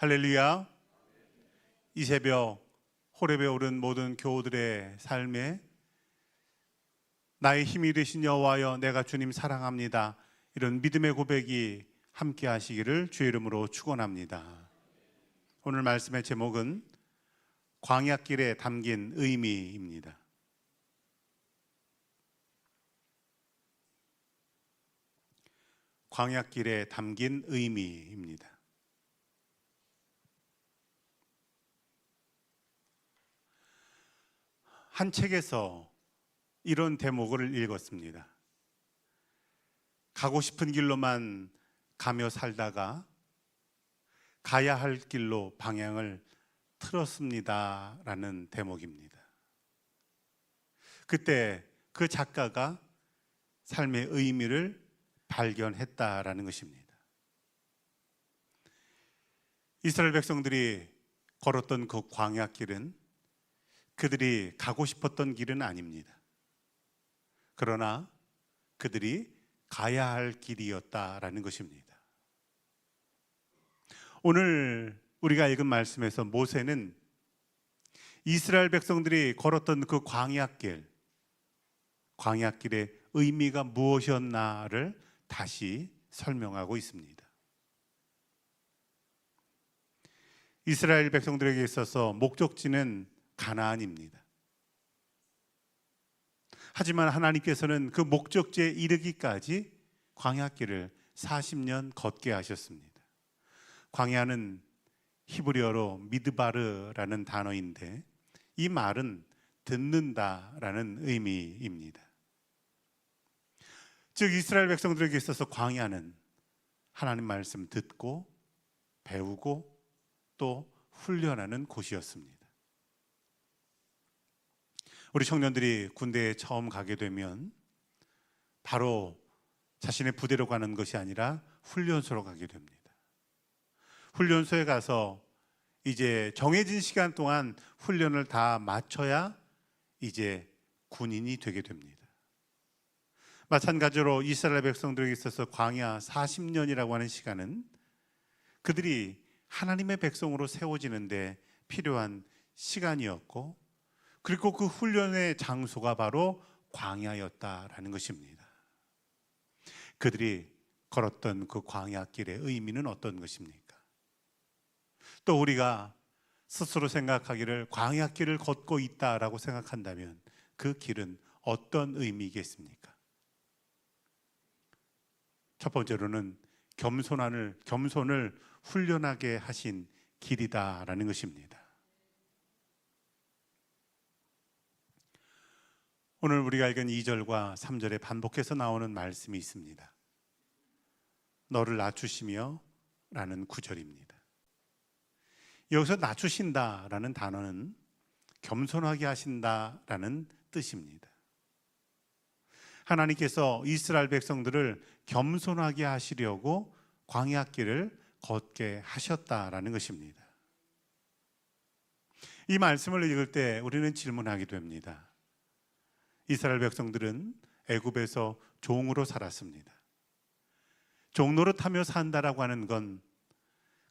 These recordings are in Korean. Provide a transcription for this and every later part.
할렐루야. 이 새벽 호렙에 오른 모든 교우들의 삶에 나의 힘이 되신 여호와여 내가 주님 사랑합니다. 이런 믿음의 고백이 함께 하시기를 주의 이름으로 축원합니다. 오늘 말씀의 제목은 광야길에 담긴 의미입니다. 광야길에 담긴 의미입니다. 한 책에서 이런 대목을 읽었습니다. 가고 싶은 길로만 가며 살다가 가야 할 길로 방향을 틀었습니다. 라는 대목입니다. 그때 그 작가가 삶의 의미를 발견했다라는 것입니다. 이스라엘 백성들이 걸었던 그 광야길은 그들이 가고 싶었던 길은 아닙니다. 그러나 그들이 가야 할 길이었다라는 것입니다. 오늘 우리가 읽은 말씀에서 모세는 이스라엘 백성들이 걸었던 그 광야길, 광야길의 의미가 무엇이었나를 다시 설명하고 있습니다. 이스라엘 백성들에게 있어서 목적지는 가나안입니다. 하지만 하나님께서는 그 목적지에 이르기까지 광야길을 40년 걷게 하셨습니다. 광야는 히브리어로 미드바르라는 단어인데 이 말은 듣는다라는 의미입니다. 즉 이스라엘 백성들에게 있어서 광야는 하나님 말씀 듣고 배우고 또 훈련하는 곳이었습니다. 우리 청년들이 군대에 처음 가게 되면 바로 자신의 부대로 가는 것이 아니라 훈련소로 가게 됩니다. 훈련소에 가서 이제 정해진 시간 동안 훈련을 다 마쳐야 이제 군인이 되게 됩니다. 마찬가지로 이스라엘 백성들에게 있어서 광야 40년이라고 하는 시간은 그들이 하나님의 백성으로 세워지는데 필요한 시간이었고 그리고 그 훈련의 장소가 바로 광야였다라는 것입니다. 그들이 걸었던 그 광야길의 의미는 어떤 것입니까? 또 우리가 스스로 생각하기를 광야길을 걷고 있다라고 생각한다면 그 길은 어떤 의미겠습니까? 첫 번째로는 겸손함을 겸손을 훈련하게 하신 길이다라는 것입니다. 오늘 우리가 읽은 2절과 3절에 반복해서 나오는 말씀이 있습니다. 너를 낮추시며 라는 구절입니다. 여기서 낮추신다 라는 단어는 겸손하게 하신다 라는 뜻입니다. 하나님께서 이스라엘 백성들을 겸손하게 하시려고 광야길을 걷게 하셨다라는 것입니다. 이 말씀을 읽을 때 우리는 질문하게 됩니다. 이스라엘 백성들은 애굽에서 종으로 살았습니다. 종노릇하며 산다라고 하는 건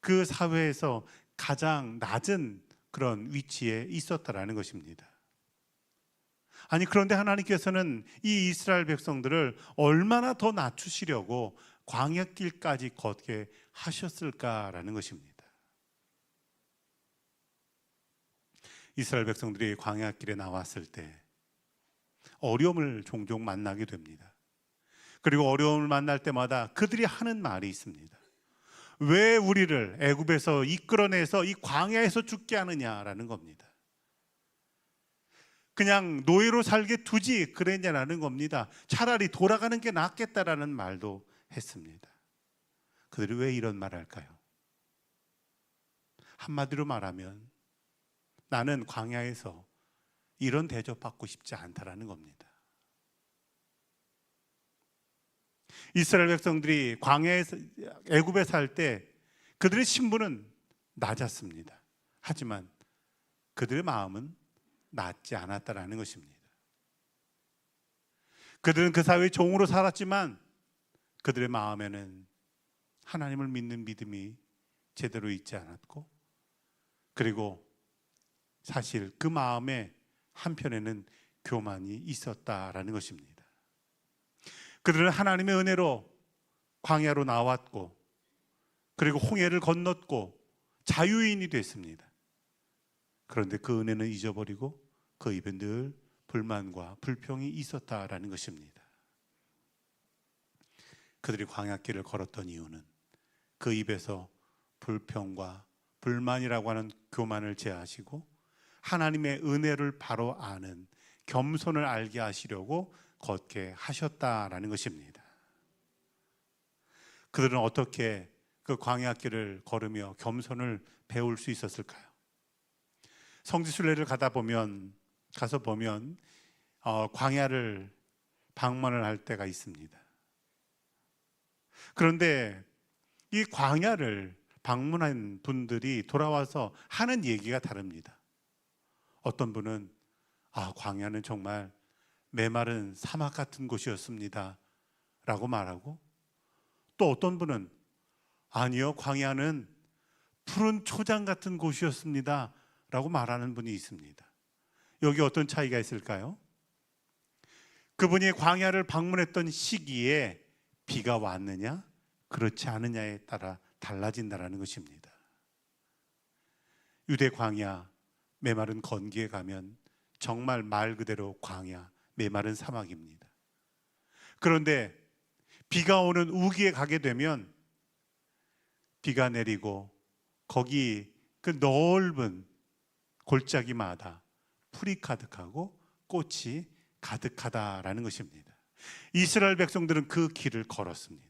그 사회에서 가장 낮은 그런 위치에 있었다라는 것입니다. 아니 그런데 하나님께서는 이 이스라엘 백성들을 얼마나 더 낮추시려고 광야길까지 걷게 하셨을까라는 것입니다. 이스라엘 백성들이 광야길에 나왔을 때 어려움을 종종 만나게 됩니다. 그리고 어려움을 만날 때마다 그들이 하는 말이 있습니다. 왜 우리를 애굽에서 이끌어내서 이 광야에서 죽게 하느냐라는 겁니다. 그냥 노예로 살게 두지 그랬냐라는 겁니다. 차라리 돌아가는 게 낫겠다라는 말도 했습니다. 그들이 왜 이런 말을 할까요? 한마디로 말하면 나는 광야에서 이런 대접받고 싶지 않다라는 겁니다. 이스라엘 백성들이 광야에서 애굽에 살 때 그들의 신분은 낮았습니다. 하지만 그들의 마음은 낮지 않았다라는 것입니다. 그들은 그 사회의 종으로 살았지만 그들의 마음에는 하나님을 믿는 믿음이 제대로 잊지 않았고 그리고 사실 그 마음에 한편에는 교만이 있었다라는 것입니다. 그들은 하나님의 은혜로 광야로 나왔고 그리고 홍해를 건넜고 자유인이 됐습니다. 그런데 그 은혜는 잊어버리고 그 입에 늘 불만과 불평이 있었다라는 것입니다. 그들이 광야길을 걸었던 이유는 그 입에서 불평과 불만이라고 하는 교만을 제하시고 하나님의 은혜를 바로 아는 겸손을 알게 하시려고 걷게 하셨다라는 것입니다. 그들은 어떻게 그 광야길을 걸으며 겸손을 배울 수 있었을까요? 성지순례를 가다 보면 가서 보면 어, 광야를 방문을 할 때가 있습니다. 그런데 이 광야를 방문한 분들이 돌아와서 하는 얘기가 다릅니다. 어떤 분은 아 광야는 정말 메마른 사막 같은 곳이었습니다. 라고 말하고 또 어떤 분은 아니요 광야는 푸른 초장 같은 곳이었습니다. 라고 말하는 분이 있습니다. 여기 어떤 차이가 있을까요? 그분이 광야를 방문했던 시기에 비가 왔느냐, 그렇지 않느냐에 따라 달라진다라는 것입니다. 유대 광야, 메마른 건기에 가면 정말 말 그대로 광야, 메마른 사막입니다. 그런데 비가 오는 우기에 가게 되면 비가 내리고 거기 그 넓은 골짜기마다 풀이 가득하고 꽃이 가득하다라는 것입니다. 이스라엘 백성들은 그 길을 걸었습니다.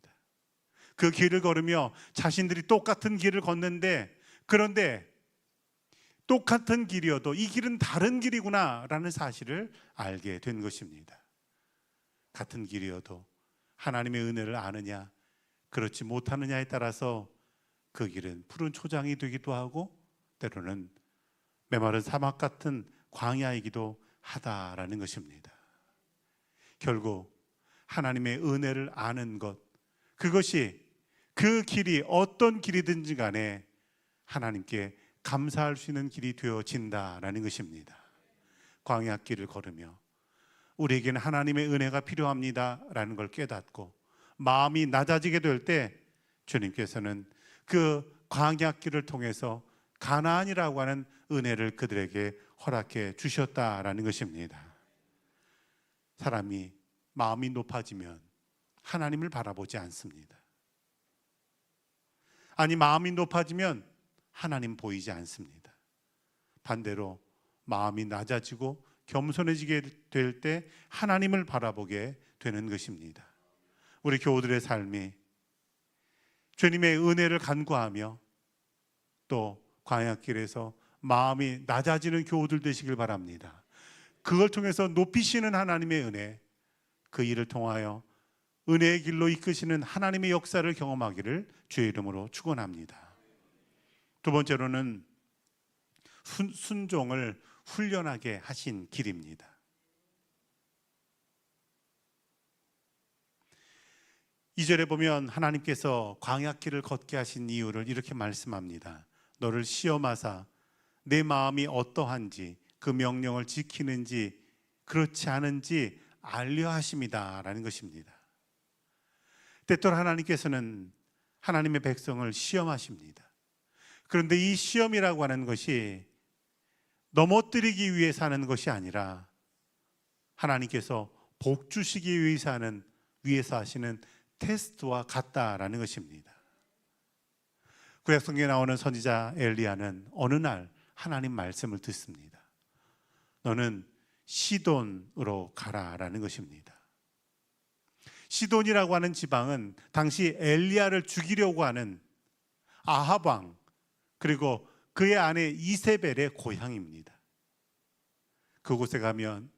그 길을 걸으며 자신들이 똑같은 길을 걷는데 그런데 똑같은 길이어도 이 길은 다른 길이구나라는 사실을 알게 된 것입니다. 같은 길이어도 하나님의 은혜를 아느냐 그렇지 못하느냐에 따라서 그 길은 푸른 초장이 되기도 하고 때로는 메마른 사막 같은 광야이기도 하다라는 것입니다. 결국 하나님의 은혜를 아는 것 그것이 그 길이 어떤 길이든지 간에 하나님께 감사할 수 있는 길이 되어진다라는 것입니다. 광야길을 걸으며 우리에게는 하나님의 은혜가 필요합니다라는 걸 깨닫고 마음이 낮아지게 될 때 주님께서는 그 광야길을 통해서 가나안이라고 하는 은혜를 그들에게 허락해 주셨다라는 것입니다. 사람이 마음이 높아지면 하나님을 바라보지 않습니다. 아니 마음이 높아지면 하나님 보이지 않습니다. 반대로 마음이 낮아지고 겸손해지게 될 때 하나님을 바라보게 되는 것입니다. 우리 교우들의 삶이 주님의 은혜를 간구하며 또 광야길에서 마음이 낮아지는 교우들 되시길 바랍니다. 그걸 통해서 높이시는 하나님의 은혜, 그 일을 통하여 은혜의 길로 이끄시는 하나님의 역사를 경험하기를 주의 이름으로 축원합니다. 두 번째로는 순, 순종을 훈련하게 하신 길입니다. 이절에 보면 하나님께서 광야길을 걷게 하신 이유를 이렇게 말씀합니다. 너를 시험하사 내 마음이 어떠한지 그 명령을 지키는지 그렇지 않은지 알려 하심이다라는 것입니다. 때때로 하나님께서는 하나님의 백성을 시험하십니다. 그런데 이 시험이라고 하는 것이 넘어뜨리기 위해서 하는 것이 아니라 하나님께서 복 주시기 위해서 하는 위해서 하시는 테스트와 같다라는 것입니다. 구약 성경에 나오는 선지자 엘리야는 어느 날 하나님 말씀을 듣습니다. 너는 시돈으로 가라라는 것입니다. 시돈이라고 하는 지방은 당시 엘리야를 죽이려고 하는 아합 왕 그리고 그의 아내 이세벨의 고향입니다. 그곳에 가면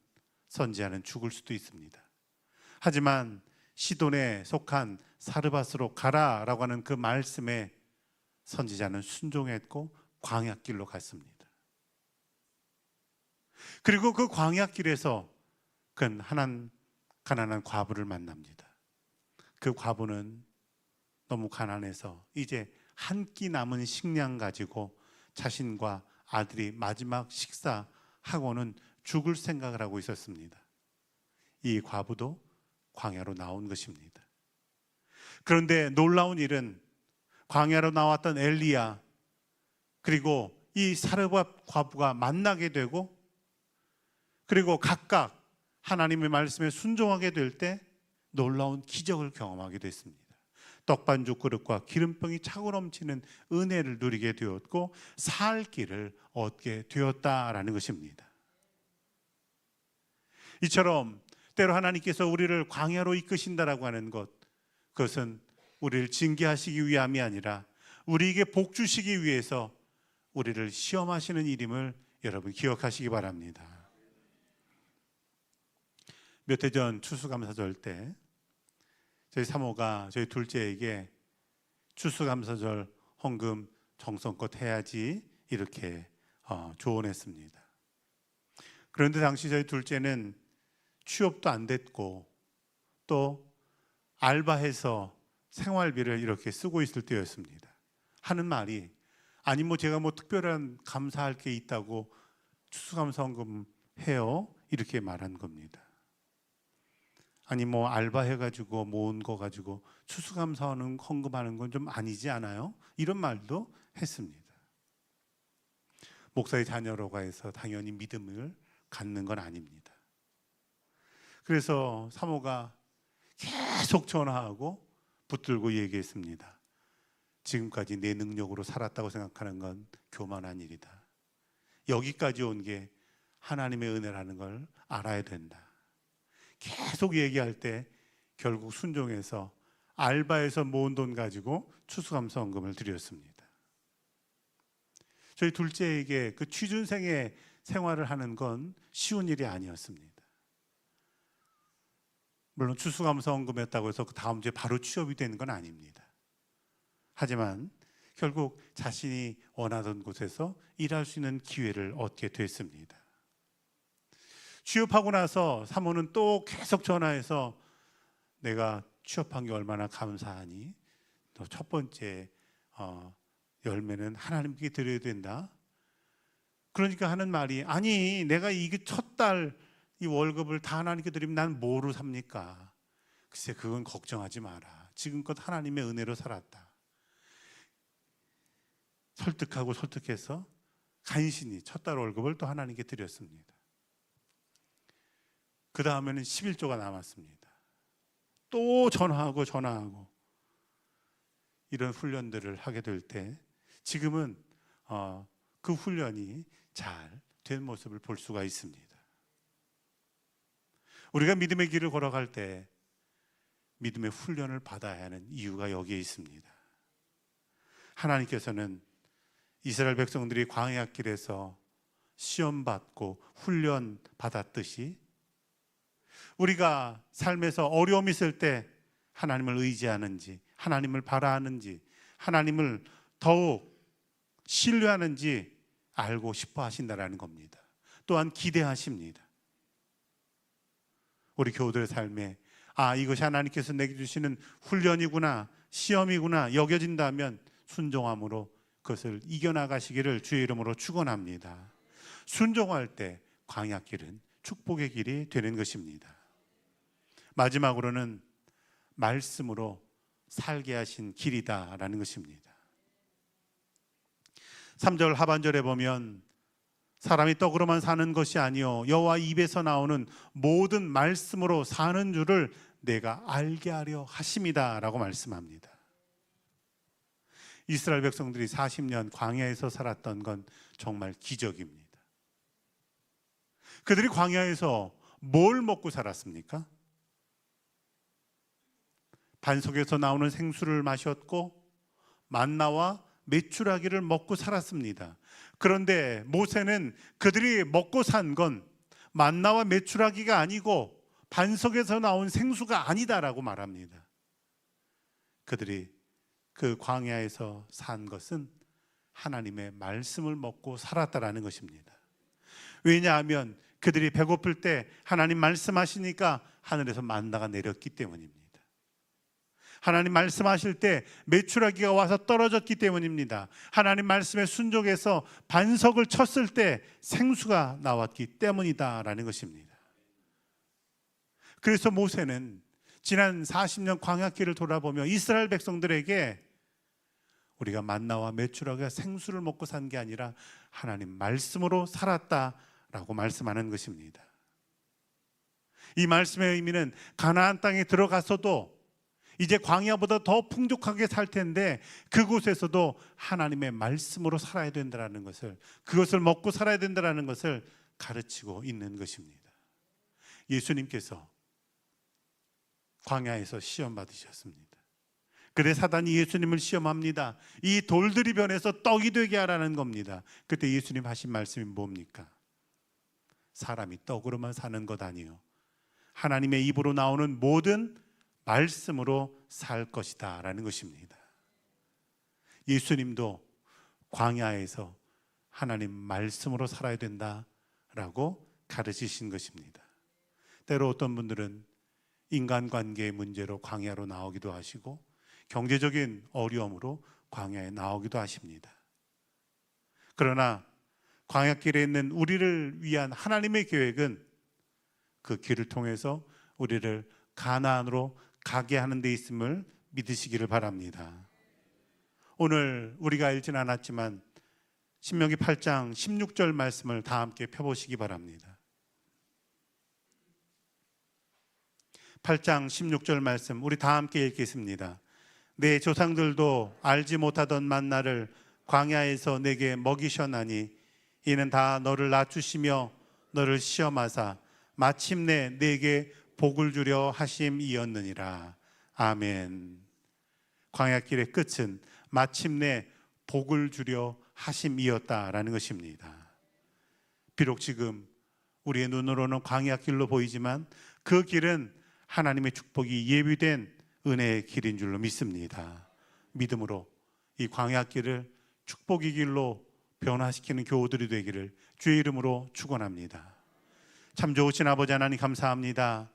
선지자는 죽을 수도 있습니다. 하지만 시돈에 속한 사르밧으로 가라라고 하는 그 말씀에 선지자는 순종했고 광야길로 갔습니다. 그리고 그 광야길에서 그는 한 가난한 과부를 만납니다. 그 과부는 너무 가난해서 이제 한 끼 남은 식량 가지고 자신과 아들이 마지막 식사하고는 죽을 생각을 하고 있었습니다. 이 과부도 광야로 나온 것입니다. 그런데 놀라운 일은 광야로 나왔던 엘리야 그리고 이 사르밧 과부가 만나게 되고 그리고 각각 하나님의 말씀에 순종하게 될 때 놀라운 기적을 경험하게 됐습니다. 떡반죽 그릇과 기름병이 차고 넘치는 은혜를 누리게 되었고 살 길을 얻게 되었다라는 것입니다. 이처럼 때로 하나님께서 우리를 광야로 이끄신다라고 하는 것 그것은 우리를 징계하시기 위함이 아니라 우리에게 복 주시기 위해서 우리를 시험하시는 일임을 여러분 기억하시기 바랍니다. 몇 해 전 추수감사절 때 저희 사모가 저희 둘째에게 추수감사절 헌금 정성껏 해야지 이렇게 어, 조언했습니다. 그런데 당시 저희 둘째는 취업도 안 됐고 또 알바해서 생활비를 이렇게 쓰고 있을 때였습니다. 하는 말이 아니 뭐 제가 뭐 특별한 감사할 게 있다고 추수감사헌금 해요 이렇게 말한 겁니다. 아니 뭐 알바 해 가지고 모은 거 가지고 추수감사하는 헌금하는 건 좀 아니지 않아요? 이런 말도 했습니다. 목사의 자녀로가 해서 당연히 믿음을 갖는 건 아닙니다. 그래서 사모가 계속 전화하고 붙들고 얘기했습니다. 지금까지 내 능력으로 살았다고 생각하는 건 교만한 일이다. 여기까지 온 게 하나님의 은혜라는 걸 알아야 된다. 계속 얘기할 때 결국 순종해서 알바에서 모은 돈 가지고 추수감사원금을 드렸습니다. 저희 둘째에게 그 취준생의 생활을 하는 건 쉬운 일이 아니었습니다. 물론 추수감사원금이었다고 해서 그 다음 주에 바로 취업이 되는 건 아닙니다. 하지만 결국 자신이 원하던 곳에서 일할 수 있는 기회를 얻게 됐습니다. 취업하고 나서 사모는 또 계속 전화해서 내가 취업한 게 얼마나 감사하니 또 첫 번째 어, 열매는 하나님께 드려야 된다. 그러니까 하는 말이 아니 내가 이게 첫 달 이 월급을 다 하나님께 드리면 난 뭐로 삽니까? 글쎄 그건 걱정하지 마라. 지금껏 하나님의 은혜로 살았다. 설득하고 설득해서 간신히 첫 달 월급을 또 하나님께 드렸습니다. 그 다음에는 11조가 남았습니다. 또 전화하고 전화하고 이런 훈련들을 하게 될 때 지금은 어, 그 훈련이 잘 된 모습을 볼 수가 있습니다. 우리가 믿음의 길을 걸어갈 때 믿음의 훈련을 받아야 하는 이유가 여기에 있습니다. 하나님께서는 이스라엘 백성들이 광야 길에서 시험 받고 훈련 받았듯이 우리가 삶에서 어려움이 있을 때 하나님을 의지하는지 하나님을 바라하는지 하나님을 더욱 신뢰하는지 알고 싶어 하신다라는 겁니다. 또한 기대하십니다. 우리 교우들의 삶에 아 이것이 하나님께서 내게 주시는 훈련이구나 시험이구나 여겨진다면 순종함으로 그것을 이겨나가시기를 주의 이름으로 축원합니다. 순종할 때 광야길은 축복의 길이 되는 것입니다. 마지막으로는 말씀으로 살게 하신 길이다라는 것입니다. 3절 하반절에 보면 사람이 떡으로만 사는 것이 아니요 여호와 입에서 나오는 모든 말씀으로 사는 줄을 내가 알게 하려 하심이다라고 말씀합니다. 이스라엘 백성들이 40년 광야에서 살았던 건 정말 기적입니다. 그들이 광야에서 뭘 먹고 살았습니까? 반석에서 나오는 생수를 마셨고 만나와 메추라기를 먹고 살았습니다. 그런데 모세는 그들이 먹고 산 건 만나와 메추라기가 아니고 반석에서 나온 생수가 아니다라고 말합니다. 그들이 그 광야에서 산 것은 하나님의 말씀을 먹고 살았다라는 것입니다. 왜냐하면 그들이 배고플 때 하나님 말씀하시니까 하늘에서 만나가 내렸기 때문입니다. 하나님 말씀하실 때 메추라기가 와서 떨어졌기 때문입니다. 하나님 말씀에 순종해서 반석을 쳤을 때 생수가 나왔기 때문이다라는 것입니다. 그래서 모세는 지난 40년 광야길을 돌아보며 이스라엘 백성들에게 우리가 만나와 메추라기가 생수를 먹고 산 게 아니라 하나님 말씀으로 살았다 라고 말씀하는 것입니다. 이 말씀의 의미는 가나안 땅에 들어가서도 이제 광야보다 더 풍족하게 살 텐데 그곳에서도 하나님의 말씀으로 살아야 된다는 것을 그것을 먹고 살아야 된다는 것을 가르치고 있는 것입니다. 예수님께서 광야에서 시험 받으셨습니다. 그래 사단이 예수님을 시험합니다. 이 돌들이 변해서 떡이 되게 하라는 겁니다. 그때 예수님 하신 말씀이 뭡니까? 사람이 떡으로만 사는 것 아니요. 하나님의 입으로 나오는 모든 말씀으로 살 것이다라는 것입니다. 예수님도 광야에서 하나님 말씀으로 살아야 된다라고 가르치신 것입니다. 때로 어떤 분들은 인간관계의 문제로 광야로 나오기도 하시고 경제적인 어려움으로 광야에 나오기도 하십니다. 그러나 광야길에 있는 우리를 위한 하나님의 계획은 그 길을 통해서 우리를 가나안으로 가게 하는 데 있음을 믿으시기를 바랍니다. 오늘 우리가 읽진 않았지만 신명기 8장 16절 말씀을 다 함께 펴보시기 바랍니다. 8장 16절 말씀 우리 다 함께 읽겠습니다. 내 조상들도 알지 못하던 만나를 광야에서 내게 먹이셨나니 이는 다 너를 낮추시며 너를 시험하사 마침내 내게 복을 주려 하심이었느니라. 아멘. 광야길의 끝은 마침내 복을 주려 하심이었다라는 것입니다. 비록 지금 우리의 눈으로는 광야길로 보이지만 그 길은 하나님의 축복이 예비된 은혜의 길인 줄로 믿습니다. 믿음으로 이 광야길을 축복의 길로 변화시키는 교우들이 되기를 주의 이름으로 축원합니다. 참 좋으신 아버지 하나님 감사합니다.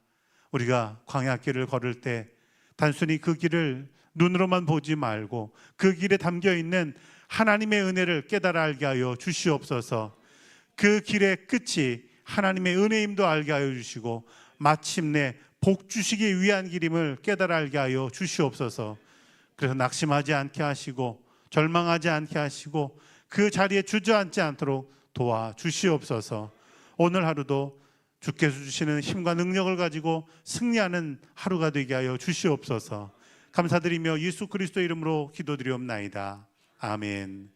우리가 광야길을 걸을 때 단순히 그 길을 눈으로만 보지 말고 그 길에 담겨 있는 하나님의 은혜를 깨달아 알게 하여 주시옵소서. 그 길의 끝이 하나님의 은혜임도 알게 하여 주시고 마침내 복 주시기 위한 길임을 깨달아 알게 하여 주시옵소서. 그래서 낙심하지 않게 하시고 절망하지 않게 하시고 그 자리에 주저앉지 않도록 도와 주시옵소서. 오늘 하루도 주께서 주시는 힘과 능력을 가지고 승리하는 하루가 되게 하여 주시옵소서. 감사드리며 예수 그리스도 이름으로 기도드리옵나이다. 아멘.